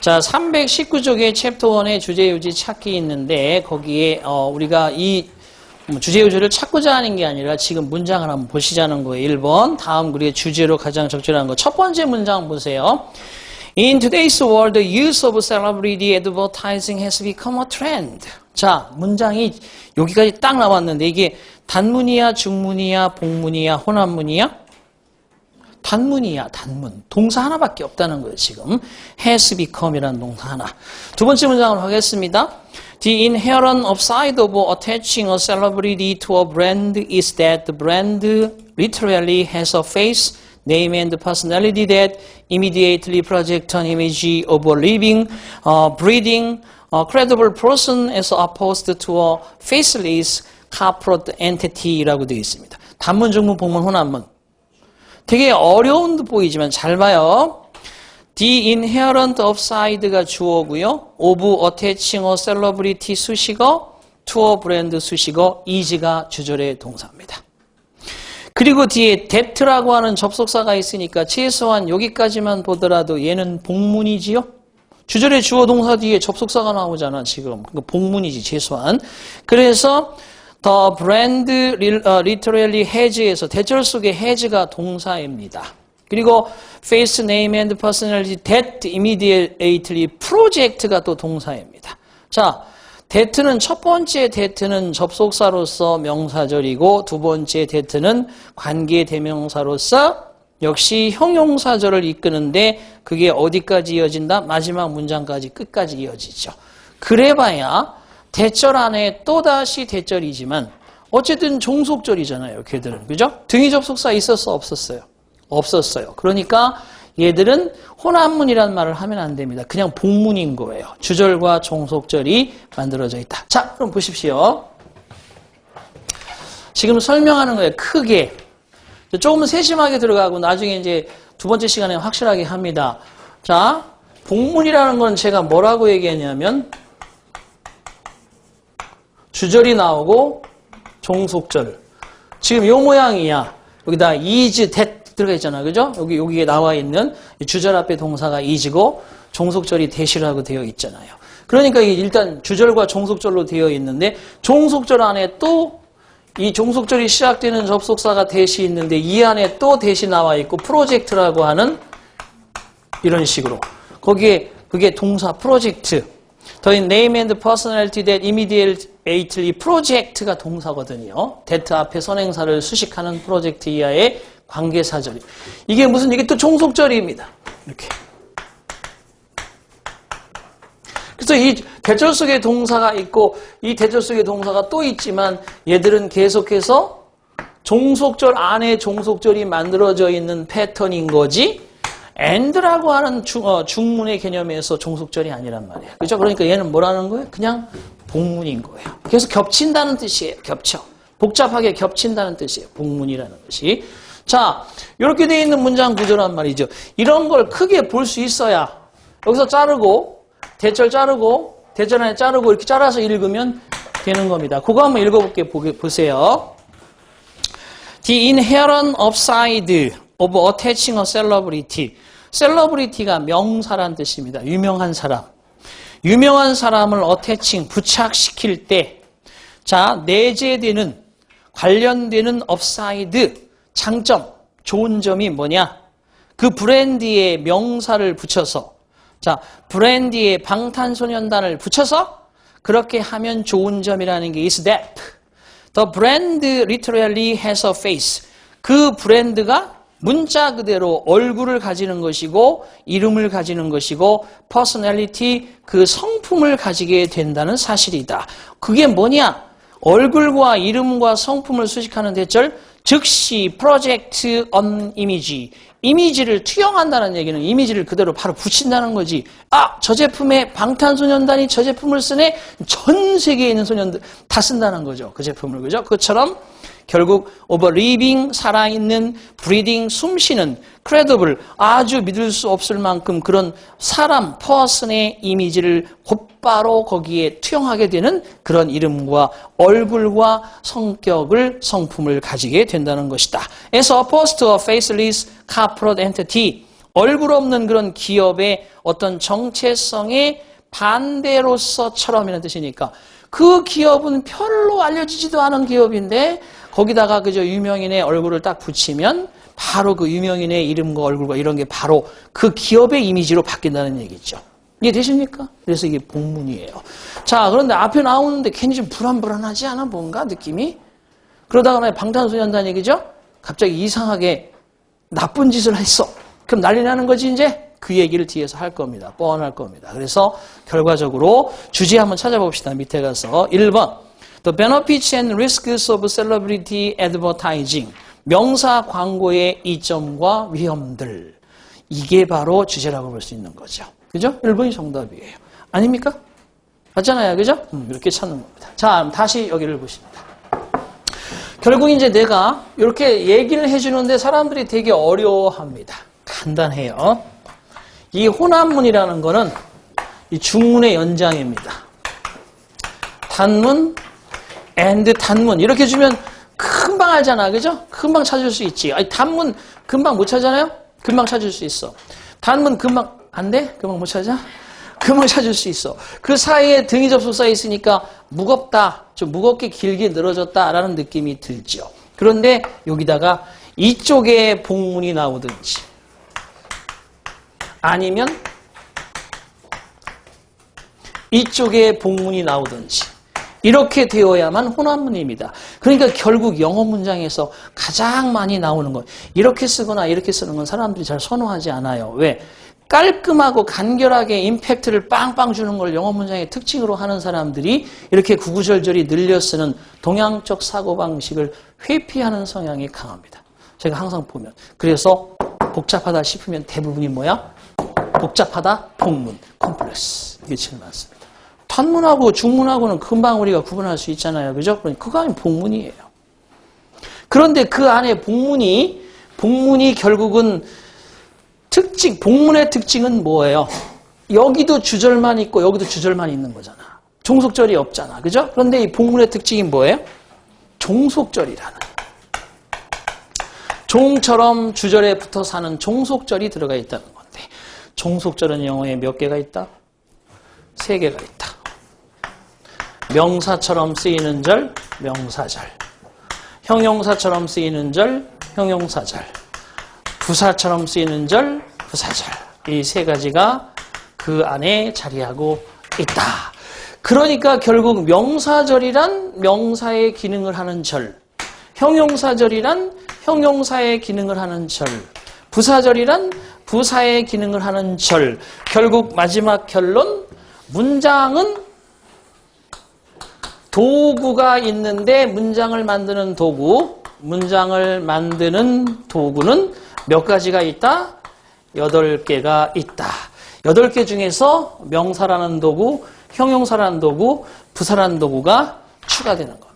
자, 319쪽에 챕터 1의 주제유지 찾기 있는데 거기에 어, 우리가 이 주제유지를 찾고자 하는 게 아니라 지금 문장을 한번 보시자는 거예요. 1번 다음 글의 주제로 가장 적절한 거. 첫 번째 문장 보세요. In today's world, the use of celebrity advertising has become a trend. 자, 문장이 여기까지 딱 나왔는데 이게 단문이야, 중문이야, 복문이야, 혼합문이야? 단문이야, 단문. 동사 하나밖에 없다는 거예요, 지금. has become이라는 동사 하나. 두 번째 문장을 하겠습니다. The inherent upside of attaching a celebrity to a brand is that the brand literally has a face, name and personality that immediately project an image of a living, uh, breathing, uh, credible person as opposed to a faceless corporate entity라고 되어 있습니다. 단문, 중문, 복문, 혼합문. 되게 어려운 듯 보이지만 잘 봐요. The inherent upside가 주어고요. of attaching a celebrity 수식어, to a brand 수식어, is가 주절의 동사입니다. 그리고 뒤에 that라고 하는 접속사가 있으니까 최소한 여기까지만 보더라도 얘는 복문이지요. 주절의 주어 동사 뒤에 접속사가 나오잖아 지금. 그 복문이지 최소한. 그래서 The brand literally has에서 대절 속의 has가 동사입니다. 그리고 face, name and personality that immediately project가 또 동사입니다. 자, that는 첫 번째 that는 접속사로서 명사절이고 두 번째 that는 관계 대명사로서 역시 형용사절을 이끄는데 그게 어디까지 이어진다? 마지막 문장까지 끝까지 이어지죠. 그래봐야 대절 안에 또다시 대절이지만 어쨌든 종속절이잖아요. 걔들은. 그죠? 등위 접속사 있었어? 없었어요? 없었어요. 그러니까 얘들은 혼합문이라는 말을 하면 안 됩니다. 그냥 복문인 거예요. 주절과 종속절이 만들어져 있다. 자, 그럼 보십시오. 지금 설명하는 거예요. 크게. 조금은 세심하게 들어가고 나중에 이제 두 번째 시간에 확실하게 합니다. 자, 복문이라는 건 제가 뭐라고 얘기했냐면 주절이 나오고 종속절. 지금 요 모양이야. 여기다 is, that 들어가 있잖아. 그죠? 여기, 여기에 나와 있는 주절 앞에 동사가 is고 종속절이 that이라고 되어 있잖아요. 그러니까 일단 주절과 종속절로 되어 있는데 종속절 안에 또 이 종속절이 시작되는 접속사가 that이 있는데 이 안에 또 that이 나와 있고 프로젝트라고 하는 이런 식으로 거기에 그게 동사 프로젝트 더 name and personality that immediately project가 동사거든요. that 앞에 선행사를 수식하는 프로젝트 이하의 관계사절이. 이게 무슨 이게 또 종속절입니다. 이렇게. 그래서 이 대절 속에 동사가 있고 이 대절 속에 동사가 또 있지만 얘들은 계속해서 종속절 안에 종속절이 만들어져 있는 패턴인 거지 and라고 하는 중, 어, 중문의 개념에서 종속절이 아니란 말이에요. 그죠? 그러니까 얘는 뭐라는 거예요? 그냥 복문인 거예요. 그래서 겹친다는 뜻이에요. 겹쳐. 복잡하게 겹친다는 뜻이에요. 복문이라는 것이. 자, 이렇게 되어 있는 문장 구조란 말이죠. 이런 걸 크게 볼 수 있어야 여기서 자르고 대절 자르고 대절 안에 자르고 이렇게 잘라서 읽으면 되는 겁니다. 그거 한번 읽어볼게 보세요. The inherent upside of attaching a celebrity. 셀러브리티가 명사란 뜻입니다. 유명한 사람. 유명한 사람을 어태칭, 부착시킬 때, 자, 내재되는, 관련되는 업사이드, 장점, 좋은 점이 뭐냐? 그 브랜드의 명사를 붙여서, 자, 브랜드의 방탄소년단을 붙여서, 그렇게 하면 좋은 점이라는 게 is that. The brand literally has a face. 그 브랜드가 문자 그대로 얼굴을 가지는 것이고 이름을 가지는 것이고 퍼스널리티 그 성품을 가지게 된다는 사실이다. 그게 뭐냐? 얼굴과 이름과 성품을 수식하는 대절 즉시 프로젝트 언 이미지 이미지를 투영한다는 얘기는 이미지를 그대로 바로 붙인다는 거지. 아, 저 제품에 방탄소년단이 저 제품을 쓰네. 전 세계에 있는 소년들 다 쓴다는 거죠. 그 제품을 그죠? 그것처럼 결국 over living 살아있는 breathing 숨쉬는 credible 아주 믿을 수 없을 만큼 그런 사람 person의 이미지를 곧바로 거기에 투영하게 되는 그런 이름과 얼굴과 성격을 성품을 가지게 된다는 것이다. As opposed to a faceless corporate entity 얼굴 없는 그런 기업의 어떤 정체성의 반대로서처럼 이라는 뜻이니까 그 기업은 별로 알려지지도 않은 기업인데 거기다가 그저 유명인의 얼굴을 딱 붙이면 바로 그 유명인의 이름과 얼굴과 이런 게 바로 그 기업의 이미지로 바뀐다는 얘기죠. 이해되십니까? 그래서 이게 복문이에요. 자, 그런데 앞에 나오는데 괜히 좀 불안불안하지 않아? 뭔가 느낌이? 그러다가 만 방탄소년단 얘기죠? 갑자기 이상하게 나쁜 짓을 했어. 그럼 난리 나는 거지, 이제? 그 얘기를 뒤에서 할 겁니다. 뻔할 겁니다. 그래서 결과적으로 주제 한번 찾아봅시다. 밑에 가서 1번 The benefits and risks of celebrity advertising 명사 광고의 이점과 위험들 이게 바로 주제라고 볼 수 있는 거죠. 그죠? 1번이 정답이에요. 아닙니까? 맞잖아요. 그죠? 음, 이렇게 찾는 겁니다. 자, 다시 여기를 보십니다. 결국 이제 내가 이렇게 얘기를 해주는데 사람들이 되게 어려워합니다. 간단해요. 이 혼합문이라는 거는 이 중문의 연장입니다. 단문, and 단문 이렇게 주면 금방 알잖아, 그죠? 금방 찾을 수 있지. 아니, 단문 금방 못 찾잖아요? 금방 찾을 수 있어. 단문 금방 안 돼? 금방 못 찾아? 금방 찾을 수 있어. 그 사이에 등이 접속사 있으니까 무겁다, 좀 무겁게 길게 늘어졌다라는 느낌이 들죠. 그런데 여기다가 이쪽에 복문이 나오든지 아니면 이쪽에 복문이 나오든지 이렇게 되어야만 혼합문입니다. 그러니까 결국 영어 문장에서 가장 많이 나오는 것 이렇게 쓰거나 이렇게 쓰는 건 사람들이 잘 선호하지 않아요. 왜? 깔끔하고 간결하게 임팩트를 빵빵 주는 걸 영어 문장의 특징으로 하는 사람들이 이렇게 구구절절히 늘려 쓰는 동양적 사고방식을 회피하는 성향이 강합니다. 제가 항상 보면. 그래서 복잡하다 싶으면 대부분이 뭐야? 복잡하다, 복문, 컴플렉스. 이게 제일 많습니다. 단문하고 중문하고는 금방 우리가 구분할 수 있잖아요. 그죠? 그러니까 그거 아니면 복문이에요. 그런데 그 안에 복문이, 복문이 결국은 특징, 복문의 특징은 뭐예요? 여기도 주절만 있고 여기도 주절만 있는 거잖아. 종속절이 없잖아. 그죠? 그런데 이 복문의 특징이 뭐예요? 종속절이라는. 종처럼 주절에 붙어 사는 종속절이 들어가 있다는 건데 종속절은 영어에 몇 개가 있다? 세 개가 있다. 명사처럼 쓰이는 절, 명사절. 형용사처럼 쓰이는 절, 형용사절. 부사처럼 쓰이는 절, 부사절. 이 세 가지가 그 안에 자리하고 있다. 그러니까 결국 명사절이란 명사의 기능을 하는 절, 형용사절이란 형용사의 기능을 하는 절, 부사절이란 부사의 기능을 하는 절. 결국 마지막 결론, 문장은 도구가 있는데 문장을 만드는 도구, 문장을 만드는 도구는 몇 가지가 있다? 여덟 개가 있다. 여덟 개 중에서 명사라는 도구, 형용사라는 도구, 부사라는 도구가 추가되는 거.